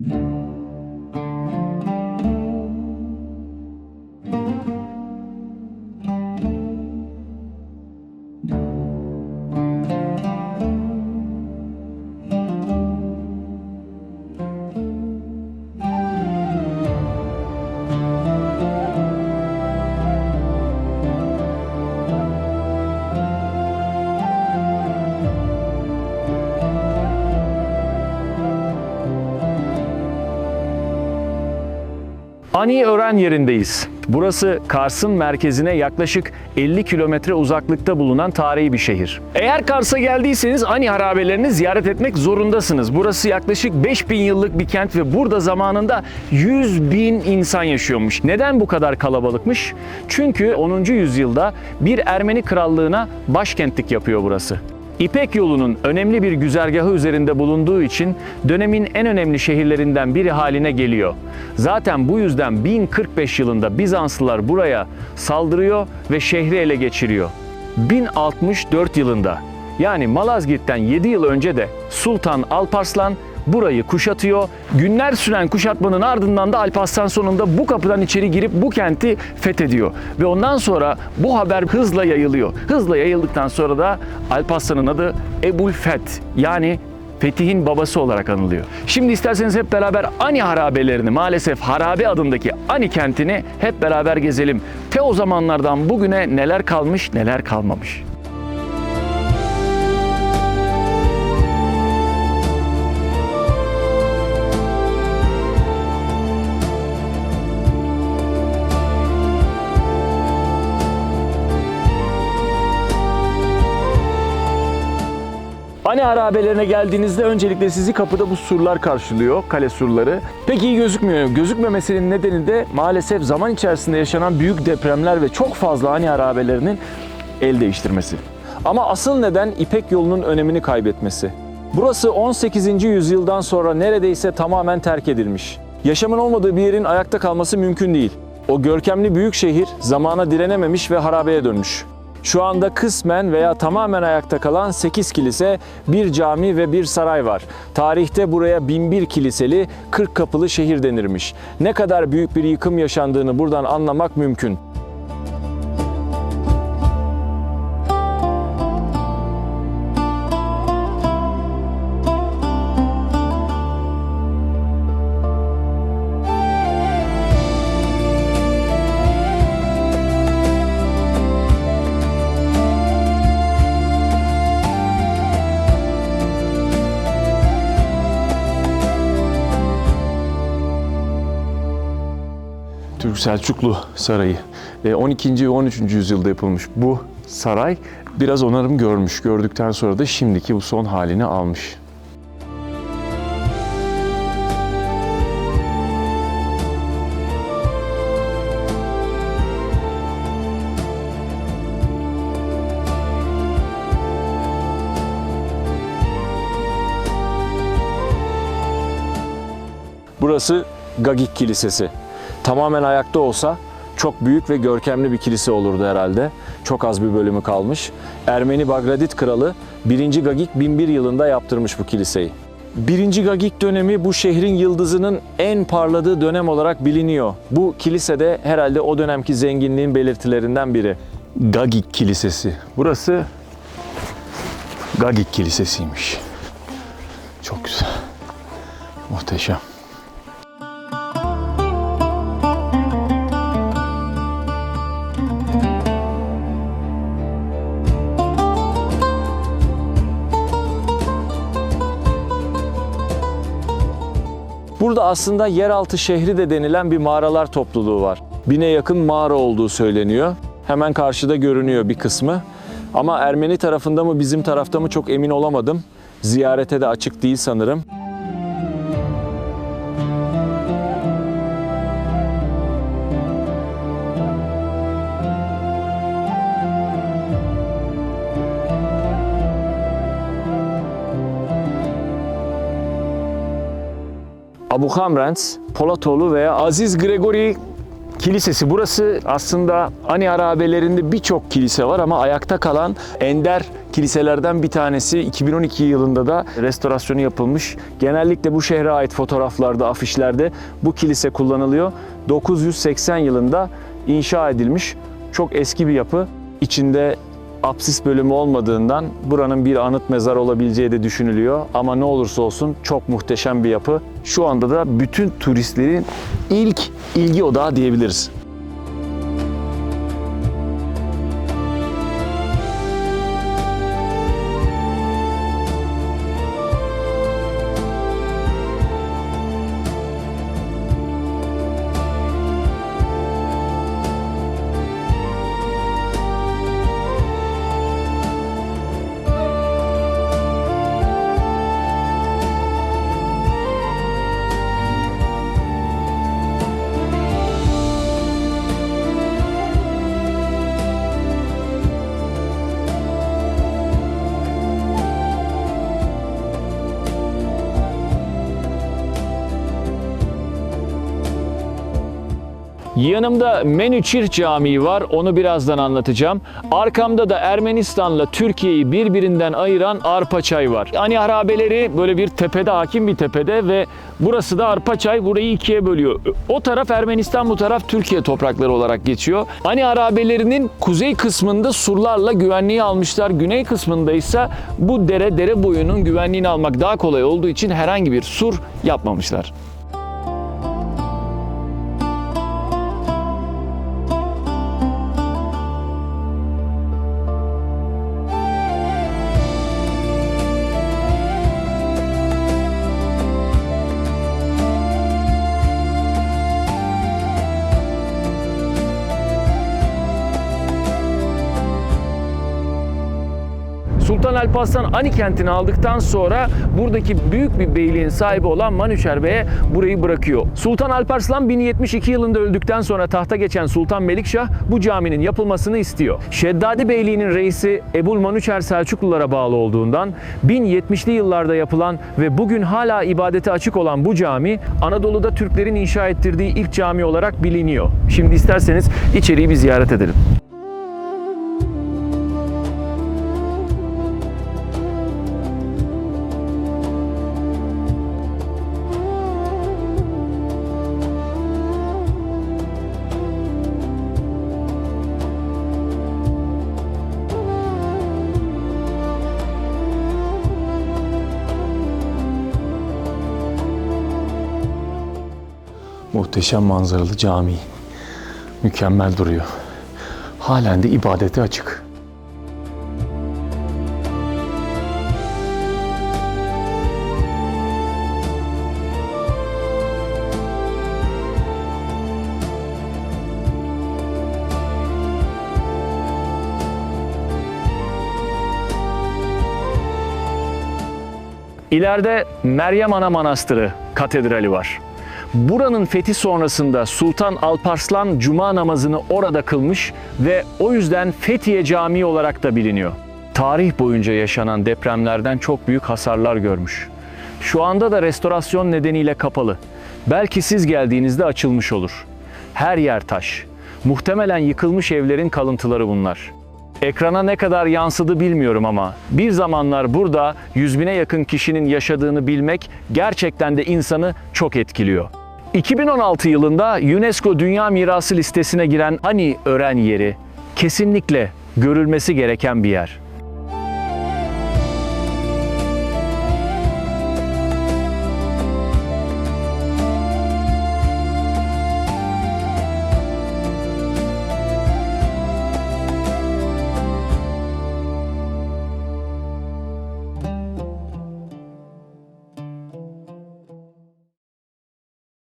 you Ani öğren yerindeyiz. Burası Kars'ın merkezine yaklaşık 50 kilometre uzaklıkta bulunan tarihi bir şehir. Eğer Kars'a geldiyseniz Ani harabelerini ziyaret etmek zorundasınız. Burası yaklaşık 5000 yıllık bir kent ve burada zamanında 100 bin insan yaşıyormuş. Neden bu kadar kalabalıkmış? Çünkü 10. yüzyılda bir Ermeni krallığına başkentlik yapıyor burası. İpek yolunun önemli bir güzergahı üzerinde bulunduğu için dönemin en önemli şehirlerinden biri haline geliyor. Zaten bu yüzden 1045 yılında Bizanslılar buraya saldırıyor ve şehri ele geçiriyor. 1064 yılında yani Malazgirt'ten 7 yıl önce de Sultan Alparslan burayı kuşatıyor. Günler süren kuşatmanın ardından da Alparslan sonunda bu kapıdan içeri girip bu kenti fethediyor. Ve ondan sonra bu haber hızla yayılıyor. Hızla yayıldıktan sonra da Alparslan'ın adı Ebul Feth yani Fetih'in babası olarak anılıyor. Şimdi isterseniz hep beraber Ani harabelerini maalesef harabe adındaki Ani kentini hep beraber gezelim. Te o zamanlardan bugüne neler kalmış neler kalmamış. Ani harabelerine geldiğinizde öncelikle sizi kapıda bu surlar karşılıyor, kale surları. Pek iyi gözükmüyor. Gözükmemesinin nedeni de maalesef zaman içerisinde yaşanan büyük depremler ve çok fazla Ani harabelerinin el değiştirmesi. Ama asıl neden İpek yolunun önemini kaybetmesi. Burası 18. yüzyıldan sonra neredeyse tamamen terk edilmiş. Yaşamın olmadığı bir yerin ayakta kalması mümkün değil. O görkemli büyük şehir zamana direnememiş ve harabeye dönmüş. Şu anda kısmen veya tamamen ayakta kalan 8 kilise, bir cami ve bir saray var. Tarihte buraya 1001 kiliseli 40 kapılı şehir denirmiş. Ne kadar büyük bir yıkım yaşandığını buradan anlamak mümkün. Türk Selçuklu Sarayı. E, 12. ve 13. yüzyılda yapılmış bu saray biraz onarım görmüş. Gördükten sonra da şimdiki bu son halini almış. Burası Gagik Kilisesi. Tamamen ayakta olsa çok büyük ve görkemli bir kilise olurdu herhalde. Çok az bir bölümü kalmış. Ermeni Bagradit kralı 1. Gagik 1001 yılında yaptırmış bu kiliseyi. 1. Gagik dönemi bu şehrin yıldızının en parladığı dönem olarak biliniyor. Bu kilise de herhalde o dönemki zenginliğin belirtilerinden biri. Gagik Kilisesi. Burası Gagik Kilisesi'ymiş. Çok güzel. Muhteşem. Aslında yeraltı şehri de denilen bir mağaralar topluluğu var. Bine yakın mağara olduğu söyleniyor. Hemen karşıda görünüyor bir kısmı. Ama Ermeni tarafında mı bizim tarafta mı çok emin olamadım. Ziyarete de açık değil sanırım. Abu Hamrens, Polatoğlu veya Aziz Gregori Kilisesi. Burası aslında Ani harabelerinde birçok kilise var ama ayakta kalan ender kiliselerden bir tanesi. 2012 yılında da restorasyonu yapılmış. Genellikle bu şehre ait fotoğraflarda, afişlerde bu kilise kullanılıyor. 980 yılında inşa edilmiş. Çok eski bir yapı. İçinde apsis bölümü olmadığından buranın bir anıt mezar olabileceği de düşünülüyor. Ama ne olursa olsun çok muhteşem bir yapı. Şu anda da bütün turistlerin ilk ilgi odağı diyebiliriz. Yanımda Menüçir Camii var. Onu birazdan anlatacağım. Arkamda da Ermenistan'la Türkiye'yi birbirinden ayıran Arpaçay var. Ani harabeleri böyle bir tepede, hakim bir tepede ve burası da Arpaçay burayı ikiye bölüyor. O taraf Ermenistan, bu taraf Türkiye toprakları olarak geçiyor. Ani harabelerinin kuzey kısmında surlarla güvenliği almışlar. Güney kısmında ise bu dere dere boyunun güvenliğini almak daha kolay olduğu için herhangi bir sur yapmamışlar. Alparslan Ani kentini aldıktan sonra buradaki büyük bir beyliğin sahibi olan Manüçer Bey'e burayı bırakıyor. Sultan Alparslan 1072 yılında öldükten sonra tahta geçen Sultan Melikşah bu caminin yapılmasını istiyor. Şeddadi Beyliği'nin reisi Ebul Manüçer Selçuklulara bağlı olduğundan 1070'li yıllarda yapılan ve bugün hala ibadete açık olan bu cami Anadolu'da Türklerin inşa ettirdiği ilk cami olarak biliniyor. Şimdi isterseniz içeriği bir ziyaret edelim. Muhteşem manzaralı cami. Mükemmel duruyor. Halen de ibadete açık. İleride Meryem Ana Manastırı katedrali var. Buranın fethi sonrasında Sultan Alparslan cuma namazını orada kılmış ve o yüzden Fethiye Camii olarak da biliniyor. Tarih boyunca yaşanan depremlerden çok büyük hasarlar görmüş. Şu anda da restorasyon nedeniyle kapalı. Belki siz geldiğinizde açılmış olur. Her yer taş. Muhtemelen yıkılmış evlerin kalıntıları bunlar. Ekrana ne kadar yansıdı bilmiyorum ama bir zamanlar burada yüz bine yakın kişinin yaşadığını bilmek gerçekten de insanı çok etkiliyor. 2016 yılında UNESCO Dünya Mirası listesine giren Ani Ören yeri kesinlikle görülmesi gereken bir yer.